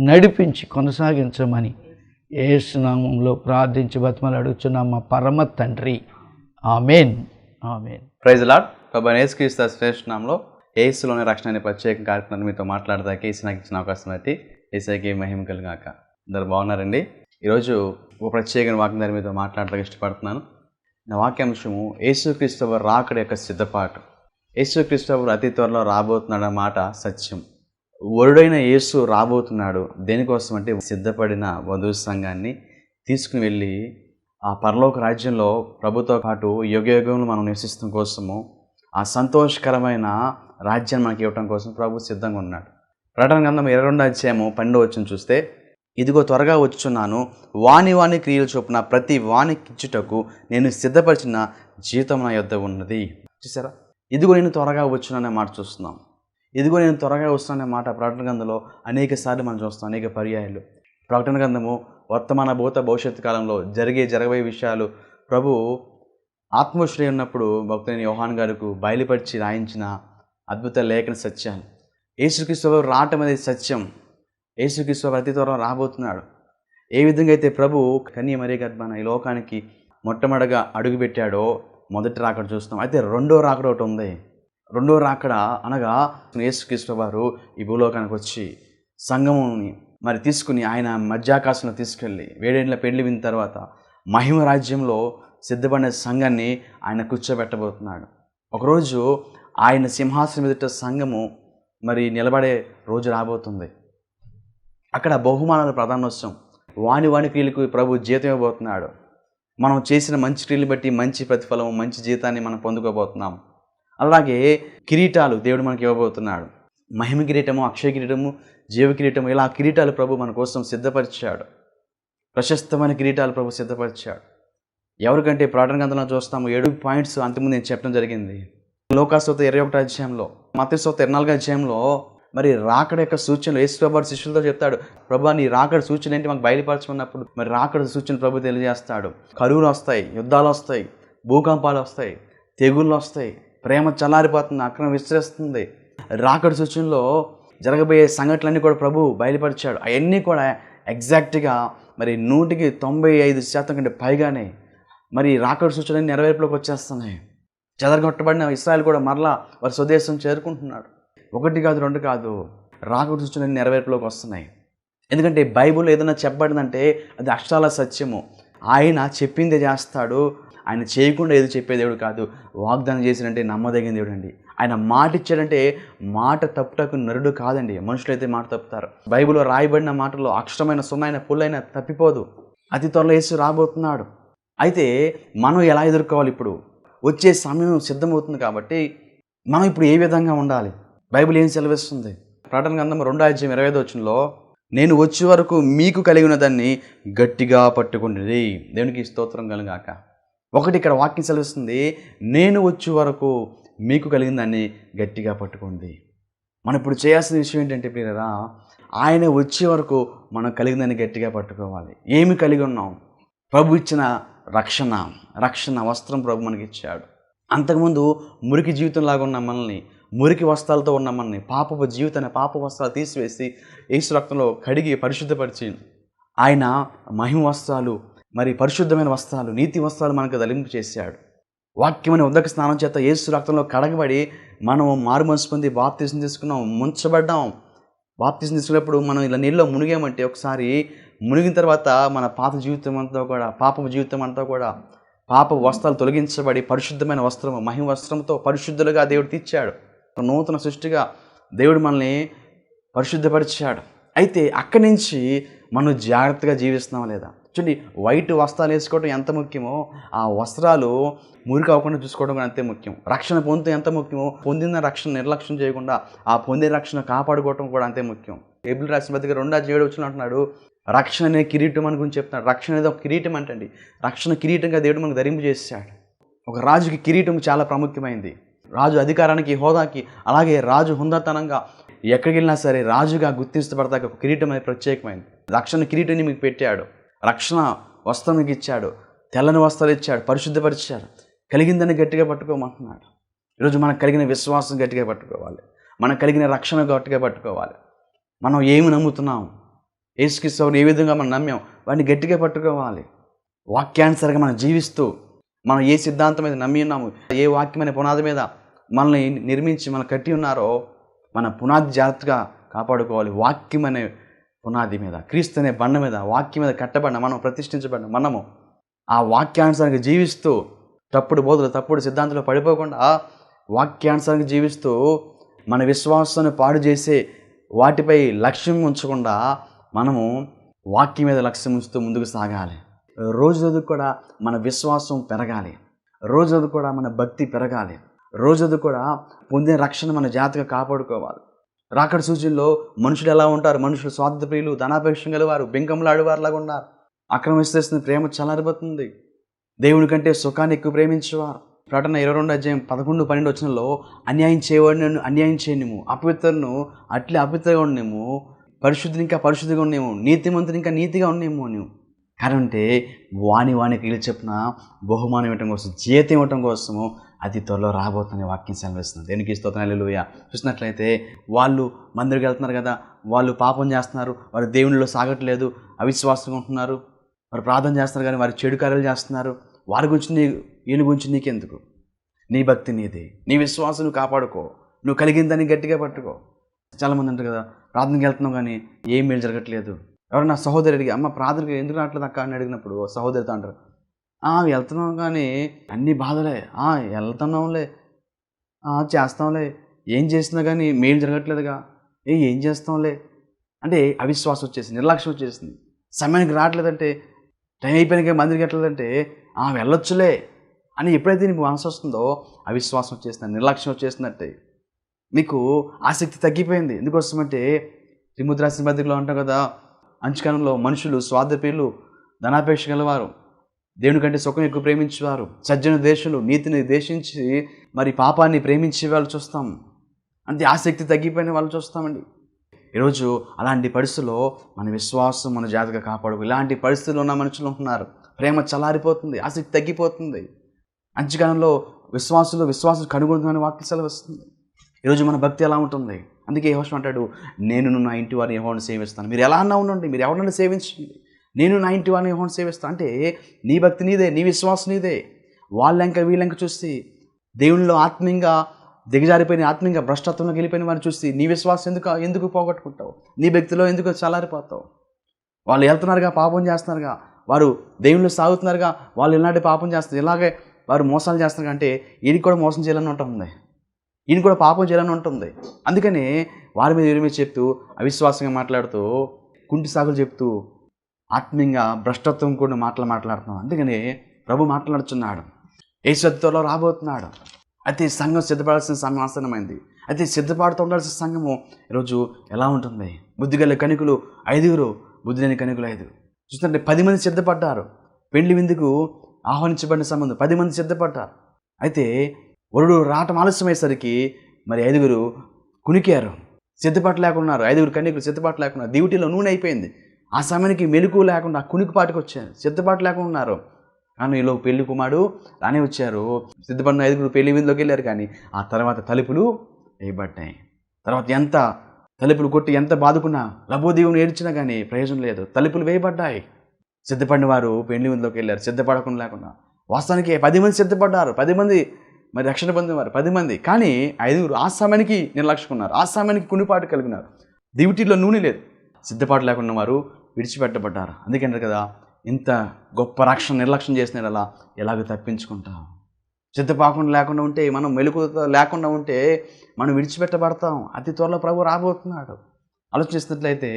నడిపించి కొనసాగించమని ఏసునామంలో ప్రార్థించి బతిమలు అడుగుతున్నాం మా పరమ తండ్రి. ఆమెన్. ఆమెన్. ప్రైజ్ లాడ్ ప్రభా నేసుక్రీస్తు శ్రేష్ఠనాంలో ఏసులోని రక్షణ అనే ప్రత్యేక కార్యక్రమాన్ని మీతో మాట్లాడదాక ఏసు నాకు ఇచ్చిన అవకాశం అయితే ఏసైకి మహిమ కలిగాక. అందరు బాగున్నారండి? ఈరోజు ఒక ప్రత్యేకమైన వాక్యం దాని మీతో మాట్లాడడానికి ఇష్టపడుతున్నాను. నా వాక్యాంశము యేసుక్రీస్తు వారి రాకడ యొక్క సిద్ధపాటు. యేసుక్రీస్తు వారు అతి త్వరలో రాబోతున్నాడు మాట సత్యం. వరుడైన యేసు రాబోతున్నాడు. దేనికోసం అంటే సిద్ధపడిన వధువు సంఘాన్ని తీసుకుని వెళ్ళి ఆ పరలోక రాజ్యంలో ప్రభుతో పాటు యుగయుగంలో మనం నివసిస్తాం కోసము ఆ సంతోషకరమైన రాజ్యాన్ని మనకి ఇవ్వటం కోసం ప్రభు సిద్ధంగా ఉన్నాడు. ప్రకటన గంధం ఇరవై రెండు అధ్యాయము పన్నెండు వచ్చిన చూస్తే ఇదిగో త్వరగా వచ్చున్నాను వాణి వాణి క్రియలు చొప్పున ప్రతి వానికి నేను సిద్ధపరిచిన జీవితం నా యొద్ద ఉన్నది. చూసారా? ఇదిగో నేను త్వరగా వచ్చుననే మాట చూస్తున్నాం. ఇదిగో నేను త్వరగా వస్తున్నానే మాట ప్రకటన గ్రంథంలో అనేక సార్లు మనం చూస్తాం అనేక పర్యాయాలు. ప్రకటన గ్రంథము వర్తమాన భూత భవిష్యత్తు కాలంలో జరిగే జరగబోయే విషయాలు ప్రభు ఆత్మశ్రీ ఉన్నప్పుడు భక్తులైన యోహాన్ గారికి బయలుపరిచి రాయించిన అద్భుత లేఖన సత్యాలు. యేసుక్రీస్తు రావటం అనేది సత్యం. యేసుక్రీస్తు అతి త్వరలో రాబోతున్నాడు. ఏ విధంగా అయితే ప్రభు కన్య మరీ గర్భాన ఈ లోకానికి మొట్టమొదటిగా అడుగుపెట్టాడో మొదటి రాకడ చూస్తాం అయితే రెండో రాకడ ఒకటి ఉంది. రెండో రాకడ అనగా యేసుక్రీస్తు వారు ఈ భూలోకానికి వచ్చి సంగముని మరి తీసుకుని ఆయన మధ్యాకాశంలో తీసుకెళ్ళి వేడేళ్ళ పెళ్ళి విన్న తర్వాత మహిమ రాజ్యంలో సిద్ధపడిన సంఘాన్ని ఆయన కూర్చోబెట్టబోతున్నాడు. ఒకరోజు ఆయన సింహాసనం ఎదుట సంఘము మరి నిలబడే రోజు రాబోతుంది. అక్కడ బహుమానాల ప్రధానోత్సవం. వాణి వాణి క్రియలకు ప్రభు జీతం ఇవ్వబోతున్నాడు మనం చేసిన మంచి క్రియలు బట్టి మంచి ప్రతిఫలం మంచి జీతాన్ని మనం పొందుకోబోతున్నాం. అలాగే కిరీటాలు దేవుడు మనకి ఇవ్వబోతున్నాడు. మహిమ కిరీటము అక్షయ కిరీటము జీవ కిరీటము ఇలా కిరీటాలు ప్రభు మన కోసం సిద్ధపరిచాడు. ప్రశస్తమైన కిరీటాలు ప్రభు సిద్ధపరిచాడు. ఎవరికంటే ప్రాటన గ్రంథంలో చూస్తాము ఏడు పాయింట్స్ అంతకుముందు నేను చెప్పడం జరిగింది. లోకాసోత ఇరవై ఒకటి అధ్యాయంలో మతసోత ఇరవై నాలుగు అధ్యాయంలో మరి రాకడ యొక్క సూచనలు యేసుప్రభు శిష్యులతో చెప్తాడు ప్రభా నీ రాకడ సూచన ఏంటి? మాకు బయలుపరచుకున్నప్పుడు మరి రాకడ సూచన ప్రభు తెలియజేస్తాడు. కరువులు వస్తాయి యుద్ధాలు వస్తాయి భూకంపాలు వస్తాయి తెగుళ్ళు వస్తాయి ప్రేమ చల్లారిపోతుంది అక్రమం విస్తరిస్తుంది రాకడ సూచనలో జరగబోయే సంఘటనలన్నీ కూడా ప్రభు బయలుపరిచాడు. అవన్నీ కూడా ఎగ్జాక్ట్గా మరి నూటికి తొంభై ఐదు శాతం కంటే పైగానే మరి రాకడు సూచనలు నెరవేర్పులోకి వచ్చేస్తున్నాయి. చెదరగొట్టబడిన ఇస్రాయల్ కూడా మరలా వారి స్వదేశం చేరుకుంటున్నాడు. ఒకటి కాదు రెండు కాదు రాకడు సూచనలు నెరవేర్పులోకి వస్తున్నాయి. ఎందుకంటే బైబుల్ ఏదైనా చెప్పబడిందంటే అది అక్షరాల సత్యము. ఆయన చెప్పిందే చేస్తాడు ఆయన చేయకుండా ఏది చెప్పే దేవుడు కాదు. వాగ్దానం చేసినంటే నమ్మదగిన దేవుడు అండి ఆయన మాట ఇచ్చాడంటే మాట తప్పుటకు నరుడు కాదండి. మనుషులైతే మాట తప్పుతారు. బైబిల్లో రాయబడిన మాటల్లో అక్షరమైన సున్నైన పుల్లైన తప్పిపోదు. అతి త్వరలో వేసి రాబోతున్నాడు. అయితే మనం ఎలా ఎదుర్కోవాలి ఇప్పుడు? వచ్చే సమయం సిద్ధమవుతుంది కాబట్టి మనం ఇప్పుడు ఏ విధంగా ఉండాలి? బైబిల్ ఏం సెలవిస్తుంది? ప్రకటన గంధం రెండో అధ్యాయం ఇరవై ఐదు వచ్చినలో నేను వచ్చే వరకు మీకు కలిగిన దాన్ని గట్టిగా పట్టుకుంటుంది దేవునికి స్తోత్రం కలుగాక. ఒకటి ఇక్కడ వాక్యం సెలవిస్తుంది నేను వచ్చే వరకు మీకు కలిగిన దాన్ని గట్టిగా పట్టుకోండి. మనం ఇప్పుడు చేయాల్సిన విషయం ఏంటంటే ప్రియరా ఆయన వచ్చే వరకు మనం కలిగిందని గట్టిగా పట్టుకోవాలి. ఏమి కలిగి ఉన్నాం? ప్రభు ఇచ్చిన రక్షణ రక్షణ వస్త్రం ప్రభు మనకి ఇచ్చాడు. అంతకుముందు మురికి జీవితంలాగా ఉన్న మనల్ని మురికి వస్త్రాలతో ఉన్న మనల్ని పాపపు జీవితాన్ని పాప వస్త్రాలు తీసివేసి ఏసు రక్తంలో కడిగి పరిశుద్ధపరిచి ఆయన మహిమ వస్త్రాలు మరి పరిశుద్ధమైన వస్త్రాలు నీతి వస్త్రాలు మనకు తలింపు చేశాడు. వాక్యమైన ఉదక స్నానం చేత ఏసు రక్తంలో కడగబడి మనం మారు మనసు పొంది బాప్తీసం తీసుకున్నాం ముంచబడ్డాం. బాప్తీసం తీసుకున్నప్పుడు మనం ఇలా నీళ్ళలో మునిగామంటే ఒకసారి మునిగిన తర్వాత మన పాత జీవితం అంతా కూడా పాప జీవితం అంతా కూడా పాప వస్త్రాలు తొలగించబడి పరిశుద్ధమైన వస్త్రము మహిమ వస్త్రంతో పరిశుద్ధులుగా దేవుడు తీర్చాడు. నూతన సృష్టిగా దేవుడు మనల్ని పరిశుద్ధపరిచాడు. అయితే అక్కడి నుంచి మనం జాగ్రత్తగా జీవిస్తున్నాం లేదా? చూడండి వైట్ వస్త్రాలు వేసుకోవడం ఎంత ముఖ్యమో ఆ వస్త్రాలు మురికి అవ్వకుండా చూసుకోవడం కూడా అంతే ముఖ్యం. రక్షణ పొందుతూ ఎంత ముఖ్యమో పొందిన రక్షణ నిర్లక్ష్యం చేయకుండా ఆ పొందిన రక్షణ కాపాడుకోవడం కూడా అంతే ముఖ్యం. ఏబుల్ రాసిన పత్రిక రెండా చేయడం వచ్చిన అంటున్నాడు రక్షణ అనే కిరీటం అని గురించి చెప్తున్నాడు. రక్షణ అనేది ఒక కిరీటం అంటండి. రక్షణ కిరీటంగా దేవుడు మనకు ధరింపు చేశాడు. ఒక రాజుకి కిరీటం చాలా ప్రాముఖ్యమైంది. రాజు అధికారానికి హోదాకి అలాగే రాజు హుందతనంగా ఎక్కడికి వెళ్ళినా సరే రాజుగా గుర్తించబడతాక ఒక కిరీటం అనేది ప్రత్యేకమైంది. రక్షణ కిరీటాన్ని మీకు పెట్టాడు. రక్షణ వస్త్రం ఇచ్చాడు తెల్లని వస్త్రాలు ఇచ్చాడు పరిశుద్ధపరిచాడు. కలిగిందని గట్టిగా పట్టుకోమంటున్నాడు. ఈరోజు మనకు కలిగిన విశ్వాసం గట్టిగా పట్టుకోవాలి. మనకు కలిగిన రక్షణ గట్టిగా పట్టుకోవాలి. మనం ఏమి నమ్ముతున్నాం ఏసుకిస్తావు ఏ విధంగా మనం నమ్మాం వాడిని గట్టిగా పట్టుకోవాలి. వాక్యానుసరిగా మనం జీవిస్తూ మనం ఏ సిద్ధాంతం మీద నమ్మి ఉన్నాము? ఏ వాక్యమైన పునాది మీద మనల్ని నిర్మించి మనం కట్టి ఉన్నారో మన పునాది జాగ్రత్తగా కాపాడుకోవాలి. వాక్యం అనే పునాది మీద క్రీస్తు అనే బండ మీద వాక్యం మీద కట్టబడిన మనం ప్రతిష్ఠించబడిన మనము ఆ వాక్యానుసారంగా జీవిస్తూ తప్పుడు బోధలు తప్పుడు సిద్ధాంతాలు పడిపోకుండా వాక్యానుసారంగా జీవిస్తూ మన విశ్వాసాన్ని పాడు చేసే వాటిపై లక్ష్యం ఉంచకుండా మనము వాక్యం మీద లక్ష్యం ఉంచుతూ ముందుకు సాగాలి. రోజు రోజు కూడా మన విశ్వాసం పెరగాలి. రోజు కూడా మన భక్తి పెరగాలి. రోజు కూడా పొందిన రక్షణ మన జాతిగా కాపాడుకోవాలి. రాకడ సూచనలో మనుషులు ఎలా ఉంటారు? మనుషులు స్వార్థ ప్రియులు ధనాపేక్షం గలవారు బెంకంలాడువారులాగా ఉన్నారు. అక్రమ ప్రేమ చల్లారిపోతుంది దేవుని కంటే సుఖాన్ని ఎక్కువ ప్రేమించేవారు ప్రకటన ఇరవై రెండు అధ్యాయం పదకొండు పన్నెండు వచ్చినలో అన్యాయం చేయవాడిని అన్యాయం చేయనిము అపవిత్రను అట్లే అపవిత్రగా ఉండేము పరిశుద్ధిని ఇంకా పరిశుద్ధిగా ఉండేము నీతిమంతుని ఇంకా నీతిగా ఉండేమో నువ్వు కారంటే వాణి వాణికి వీళ్ళు చెప్పిన బహుమానం ఇవ్వటం కోసం జీతం ఇవ్వటం కోసము అది త్వరలో రాబోతున్న వాక్యం సెలవిస్తుంది. దేనికి స్తోత్రాలు లూయ చూసినట్లయితే వాళ్ళు మందిరికి వెళ్తున్నారు కదా వాళ్ళు పాపం చేస్తున్నారు వారు దేవునిలో సాగట్లేదు అవిశ్వాసంగా ఉంటున్నారు వారు ప్రార్థన చేస్తున్నారు కానీ వారు చెడు కార్యాలు చేస్తున్నారు. వారి గురించి నీ ఈయన గురించి నీకెందుకు? నీ భక్తి నీది. నీ విశ్వాసం నువ్వు కాపాడుకో. నువ్వు కలిగిందని గట్టిగా పట్టుకో. చాలామంది అంటారు కదా ప్రార్థనకి వెళ్తున్నావు కానీ ఏం మేలు జరగట్లేదు. ఎవరన్నా సహోదరి అడిగి అమ్మ ప్రార్థనకి ఎందుకు రావట్లేదు అక్క? అని అడిగినప్పుడు సహోదరితో అంటారు. వెళ్తున్నాం కానీ అన్ని బాధలే. వెళ్తున్నాంలే. చేస్తాంలే. ఏం చేసినా కానీ మేలు జరగట్లేదుగా. ఏ ఏం చేస్తాంలే? అంటే అవిశ్వాసం వచ్చేసింది నిర్లక్ష్యం వచ్చేసింది. సమయానికి రావట్లేదంటే టైం అయిపోయినాక మందిరికి ఎట్లేదంటే ఆ వెళ్ళొచ్చులే అని ఎప్పుడైతే నీకు మనసు వస్తుందో అవిశ్వాసం వచ్చేస్తుంది నిర్లక్ష్యం వచ్చేసినట్టే. నీకు ఆసక్తి తగ్గిపోయింది. ఎందుకోసమంటే త్రిముద్రాసిన పత్రికలో ఉంటాం కదా అంచుకాలంలో మనుషులు స్వార్థప్రియులు ధనాపేక్ష గలవారు. దేవుని కంటే సుఖం ఎక్కువ ప్రేమించేవారు. సజ్జన దేశులు నీతిని దేశించి మరి పాపాన్ని ప్రేమించే వాళ్ళు చూస్తాం. అంతే ఆసక్తి తగ్గిపోయిన వాళ్ళు చూస్తామండి. ఈరోజు అలాంటి పరిస్థితుల్లో మన విశ్వాసం మన జాతిగా కాపాడు. ఇలాంటి పరిస్థితుల్లో ఉన్న మనుషులు ఉంటున్నారు. ప్రేమ చల్లారిపోతుంది ఆసక్తి తగ్గిపోతుంది. అంచకాలంలో విశ్వాసులు విశ్వాసం కనుగొంటుందని వాక్య సెలవిస్తుంది. ఈరోజు మన భక్తి ఎలా ఉంటుంది? అందుకే యహోషం అంటాడు నేను నా ఇంటి వారిని యహోని సేవిస్తాను. మీరు ఎలా అన్నా ఉండండి. మీరు ఎవరినైనా సేవించండి. నేను నా ఇంటి వాళ్ళని యహోని సేవిస్తా. అంటే నీ భక్తి నీదే నీ విశ్వాసం నీదే. వాళ్ళంక వీళ్ళంక చూసి దేవునిలో ఆత్మీయంగా దిగజారిపోయిన ఆత్మీయంగా భ్రష్టత్వంలోకి వెళ్ళిపోయిన వారిని చూసి నీ విశ్వాసం ఎందుకు ఎందుకు పోగొట్టుకుంటావు? నీ భక్తిలో ఎందుకు చల్లారిపోతావు? వాళ్ళు వెళ్తున్నారుగా పాపం చేస్తున్నారుగా. వారు దేవుళ్ళు సాగుతున్నారుగా. వాళ్ళు ఇలాంటి పాపం చేస్తారు ఇలాగే వారు మోసాలు చేస్తున్నారు అంటే ఈయనకి కూడా మోసం చేయాలని ఉంటుంది ఈయన కూడా పాపం చేయాలని ఉంటుంది అందుకని వారి మీద వీరి మీద చెప్తూ అవిశ్వాసంగా మాట్లాడుతూ కుంటి సాగులు చెప్తూ ఆత్మీయంగా భ్రష్టత్వం కూడా మాటలు మాట్లాడుతున్నాం. అందుకని ప్రభు మాట్లాడుతున్నాడు ఏసత్తులో రాబోతున్నాడు. అయితే సంఘం సిద్ధపడాల్సిన సమయం అయితే సిద్ధపడుతూ ఉండాల్సిన సంఘము ఈరోజు ఎలా ఉంటుంది? బుద్ధిగల కణికులు ఐదుగురు బుద్ధి లేని కణికులు ఐదు చూస్తుంటే పది మంది సిద్ధపడ్డారు. పెళ్ళి విందుకు ఆహ్వానించబడిన సంబంధం. పది మంది సిద్ధపడ్డారు. అయితే వరుడు రావటం ఆలస్యమయ్యేసరికి మరి ఐదుగురు కునికారు. సిద్ధపట్టలేకున్నారు ఐదుగురు కన్యకులు సిద్ధపాటు లేకున్నారు డ్యూటీలో నూనె అయిపోయింది. ఆ సమయానికి మెలకు లేకుండా కునికిపాటుకు వచ్చారు. సిద్ధపాటు లేకుండా ఉన్నారు. కానీ ఈలో పెళ్ళి కుమారుడు రానే వచ్చారు. సిద్ధపడిన ఐదుగురు పెళ్ళి విందులోకి వెళ్ళారు కానీ ఆ తర్వాత తలుపులు వేయబడ్డాయి. తర్వాత ఎంత తలుపులు కొట్టి ఎంత బాదుకున్నా లభోదీవుని ఏడ్చినా కానీ ప్రయోజనం లేదు. తలుపులు వేయబడ్డాయి. సిద్ధపడిన వారు పెళ్ళి విందులోకి వెళ్ళారు. సిద్ధపడకుండా లేకుండా. వాస్తవానికి పది మంది సిద్ధపడ్డారు. పది మంది మరి రక్షణ పొందినవారు పది మంది. కానీ ఐదుగురు ఆ సమయానికి నిర్లక్ష్యకున్నారు. ఆ సమయానికి కునిపాటు కలిగినారు. దివిటీలో నూనె లేదు. సిద్ధపాటు లేకుండా వారు విడిచిపెట్టబడ్డారు. అందుకంటారు కదా ఇంత గొప్ప రక్షణ నిర్లక్ష్యం చేసిన అలా ఎలాగో తప్పించుకుంటాం? సిద్ధపాకుండా లేకుండా ఉంటే మనం మెలకు లేకుండా ఉంటే మనం విడిచిపెట్టబడతాం. అతి త్వరలో ప్రభు రాబోతున్నాడు. ఆలోచిస్తున్నట్లయితే